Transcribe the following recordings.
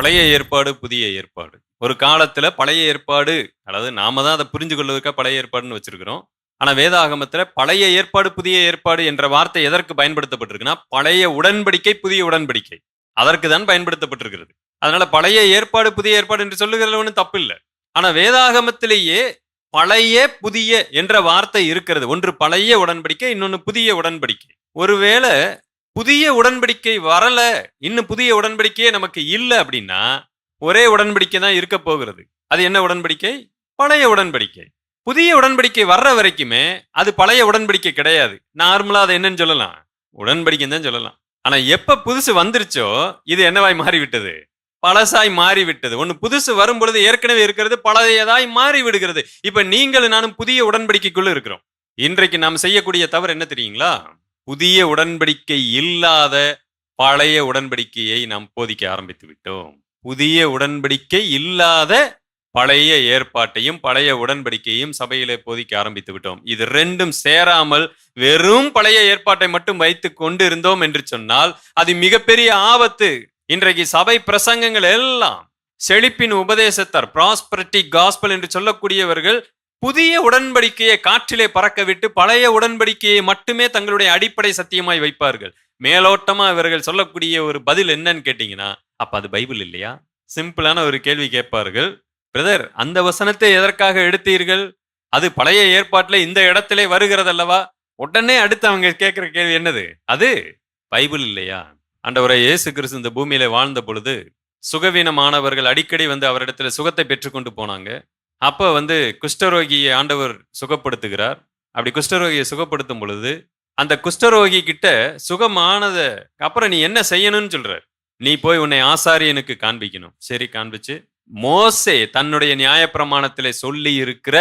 பழைய ஏற்பாடு புதிய ஏற்பாடு. ஒரு காலத்துல பழைய ஏற்பாடு அதாவது நாம தான் அதை புரிஞ்சு கொள்வதற்காக பழைய ஏற்பாடுன்னு வச்சிருக்கிறோம். ஆனா வேதாகமத்துல பழைய ஏற்பாடு புதிய ஏற்பாடு என்ற வார்த்தை எதற்கு பயன்படுத்தப்பட்டிருக்குன்னா பழைய உடன்படிக்கை புதிய உடன்படிக்கை. அதற்கு தான் பயன்படுத்தப்பட்டிருக்கிறது. அதனால பழைய ஏற்பாடு புதிய ஏற்பாடு என்று சொல்லுகிறதுல ஒன்றும் தப்பு இல்லை. ஆனா வேதாகமத்திலேயே பழைய புதிய என்ற வார்த்தை இருக்கிறது. ஒன்று பழைய உடன்படிக்கை இன்னொன்று புதிய உடன்படிக்கை. ஒருவேளை புதிய உடன்படிக்கை வரல இன்னும் புதிய உடன்படிக்கையே நமக்கு இல்லை அப்படின்னா ஒரே உடன்படிக்கை தான் இருக்க போகிறது. அது என்ன உடன்படிக்கை? பழைய உடன்படிக்கை. புதிய உடன்படிக்கை வர்ற வரைக்குமே அது பழைய உடன்படிக்கை கிடையாது. நார்மலா அதை என்னன்னு சொல்லலாம். உடன்படிக்கை தான் சொல்லலாம். ஆனா எப்ப புதுசு வந்துருச்சோ இது என்னவாய் மாறிவிட்டது? பழசாய் மாறிவிட்டது. ஒன்று புதுசு வரும் பொழுது ஏற்கனவே இருக்கிறது பழையதாய் மாறி விடுகிறது இப்ப நீங்கள் நானும் புதிய உடன்படிக்கைக்குள்ள இருக்கிறோம். இன்றைக்கு நாம் செய்யக்கூடிய தவறு என்ன தெரியுங்களா? புதிய உடன்படிக்கை இல்லாத பழைய உடன்படிக்கையை நாம் போதிக்க ஆரம்பித்து விட்டோம். புதிய உடன்படிக்கை இல்லாத பழைய ஏற்பாட்டையும் பழைய உடன்படிக்கையும் சபையிலே போதிக்க ஆரம்பித்து விட்டோம். இது ரெண்டும் சேராமல் வெறும் பழைய ஏற்பாட்டை மட்டும் வைத்து கொண்டு இருந்தோம் என்று சொன்னால் அது மிகப்பெரிய ஆபத்து. இன்றைக்கு சபை பிரசங்கங்கள் எல்லாம் செழிப்பின் உபதேசத்தார் ப்ராஸ்பரிட்டி காஸ்பல் என்று சொல்லக்கூடியவர்கள் புதிய உடன்படிக்கையை காற்றிலே பறக்க விட்டு பழைய உடன்படிக்கையை மட்டுமே தங்களுடைய அடிப்படை சத்தியமாய் வைப்பார்கள். மேலோட்டமா இவர்கள் சொல்லக்கூடிய ஒரு பதில் என்னன்னு கேட்டீங்கன்னா அப்ப அது பைபிள் இல்லையா? சிம்பிளான ஒரு கேள்வி கேட்பார்கள் பிரதர் அந்த வசனத்தை எதற்காக எடுத்தீர்கள்? அது பழைய ஏற்பாட்டுல இந்த இடத்திலே வருகிறதல்லவா? உடனே அடுத்து அவங்க கேட்கிற கேள்வி என்னது? அது பைபிள் இல்லையா? ஆண்டவரை இயேசு கிறிஸ்து இந்த பூமியில வாழ்ந்த பொழுது சுகவீனமானவர்கள் அடிக்கடி வந்து அவரிடத்துல சுகத்தை பெற்றுக்கொண்டு போனாங்க. அப்போ வந்து குஷ்டரோகியை ஆண்டவர் சுகப்படுத்துகிறார். அப்படி குஷ்டரோகியை சுகப்படுத்தும் பொழுது அந்த குஷ்டரோகி கிட்ட சுகமானத அப்புறம் நீ என்ன செய்யணும்னு சொல்ற? நீ போய் உன்னை ஆசாரியனுக்கு காண்பிக்கணும். சரி காண்பிச்சு. மோசே தன்னுடைய நியாயப்பிரமாணத்தில் சொல்லி இருக்கிற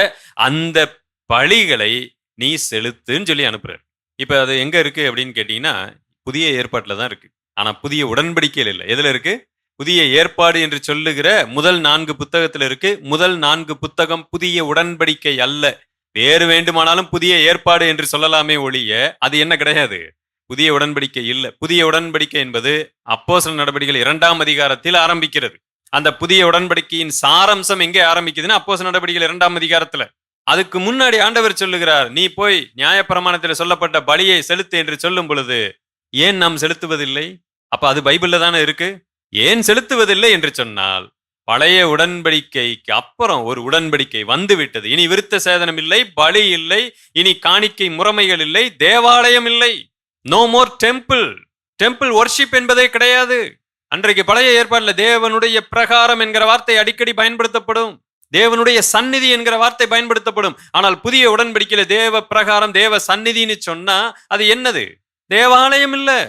அந்த பழிகளை நீ செலுத்துன்னு சொல்லி அனுப்புறாரு. இப்போ அது எங்க இருக்கு அப்படின்னு கேட்டீங்கன்னா புதிய ஏற்பாட்டில் தான் இருக்கு. ஆனால் புதிய உடன்படிக்கையில் இல்லை. எதில் இருக்கு? புதிய ஏற்பாடு என்று சொல்லுகிற முதல் நான்கு புத்தகத்தில் இருக்கு. முதல் நான்கு புத்தகம் புதிய உடன்படிக்கை அல்ல. வேறு வேண்டுமானாலும் புதிய ஏற்பாடு என்று சொல்லலாமே ஒழிய அது என்ன கிடையாது? புதிய உடன்படிக்கை இல்லை. புதிய உடன்படிக்கை என்பது அப்போஸ்தலர் நடவடிக்கைகள் இரண்டாம் அதிகாரத்தில் ஆரம்பிக்கிறது. அந்த புதிய உடன்படிக்கையின் சாரம்சம் எங்கே ஆரம்பிக்குதுன்னா அப்போஸ்தலர் நடவடிக்கைகள் இரண்டாம் அதிகாரத்துல. அதுக்கு முன்னாடி ஆண்டவர் சொல்லுகிறார் நீ போய் நியாயப்பிரமாணத்தில் சொல்லப்பட்ட பலியை செலுத்து என்று சொல்லும் பொழுது ஏன் நாம் செலுத்துவதில்லை? அப்ப அது பைபிள்ல தானே இருக்கு. ஏன் செலுத்துவதில்லை என்று சொன்னால் பழைய உடன்படிக்கைக்கு அப்புறம் ஒரு உடன்படிக்கை வந்துவிட்டது. இனி விருத்த சேதனம் இல்லை பலி இல்லை இனி காணிக்கை முறைமைகள் இல்லை தேவாலயம் இல்லை. No more temple temple worship என்பதே கிடையாது. அன்றைக்கு பழைய ஏற்பாடுல தேவனுடைய பிரகாரம் என்கிற வார்த்தை அடிக்கடி பயன்படுத்தப்படும். தேவனுடைய சந்நிதி என்கிற வார்த்தை பயன்படுத்தப்படும். ஆனால் புதிய உடன்படிக்கையில தேவ பிரகாரம் தேவ சந்நிதின்னு சொன்னா அது என்னது? தேவாலயம் இல்லை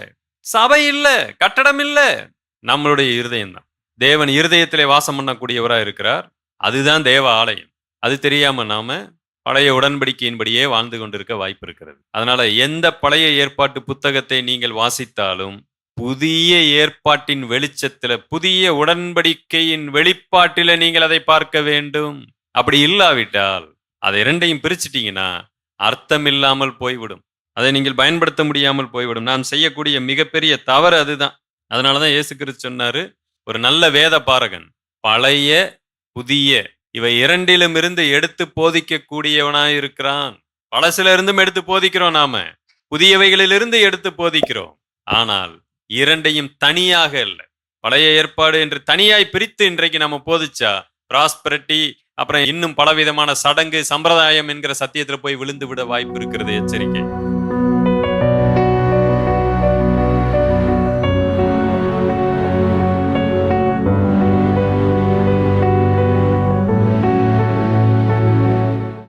சபை இல்லை கட்டடம் இல்லை. நம்மளுடைய இருதயம் தான் தேவன் இருதயத்திலே வாசம் பண்ணக்கூடியவராக இருக்கிறார். அதுதான் தேவ ஆலயம். அது தெரியாம நாம பழைய உடன்படிக்கையின்படியே வாழ்ந்து கொண்டிருக்க வாய்ப்பு இருக்கிறது. அதனால எந்த பழைய ஏற்பாட்டு புத்தகத்தை நீங்கள் வாசித்தாலும் புதிய ஏற்பாட்டின் வெளிச்சத்துல புதிய உடன்படிக்கையின் வெளிப்பாட்டில நீங்கள் அதை பார்க்க வேண்டும். அப்படி இல்லாவிட்டால் அதை இரண்டையும் பிரிச்சிட்டீங்கன்னா அர்த்தம் இல்லாமல் போய்விடும். அதை நீங்கள் பயன்படுத்த முடியாமல் போய்விடும். நாம் செய்யக்கூடிய மிகப்பெரிய தவறு அதுதான். அதனாலதான் இயேசு கிறிஸ்து சொன்னாரு ஒரு நல்ல வேத பாரகன் பழைய புதிய இவை இரண்டிலும் இருந்து எடுத்து போதிக்க கூடியவனாய் இருக்கிறான். பழசுல இருந்தும் எடுத்து போதிக்கிறோம் நாம. புதியவைகளிலிருந்து எடுத்து போதிக்கிறோம். ஆனால் இரண்டையும் தனியாக இல்லை பழைய ஏற்பாடு என்று தனியாய் பிரித்து இன்றைக்கு நம்ம போதிச்சா ப்ராஸ்பரிட்டி அப்புறம் இன்னும் பலவிதமான சடங்கு சம்பிரதாயம் என்கிற சத்தியத்துல போய் விழுந்து விட வாய்ப்பு இருக்கிறது எச்சரிக்கை.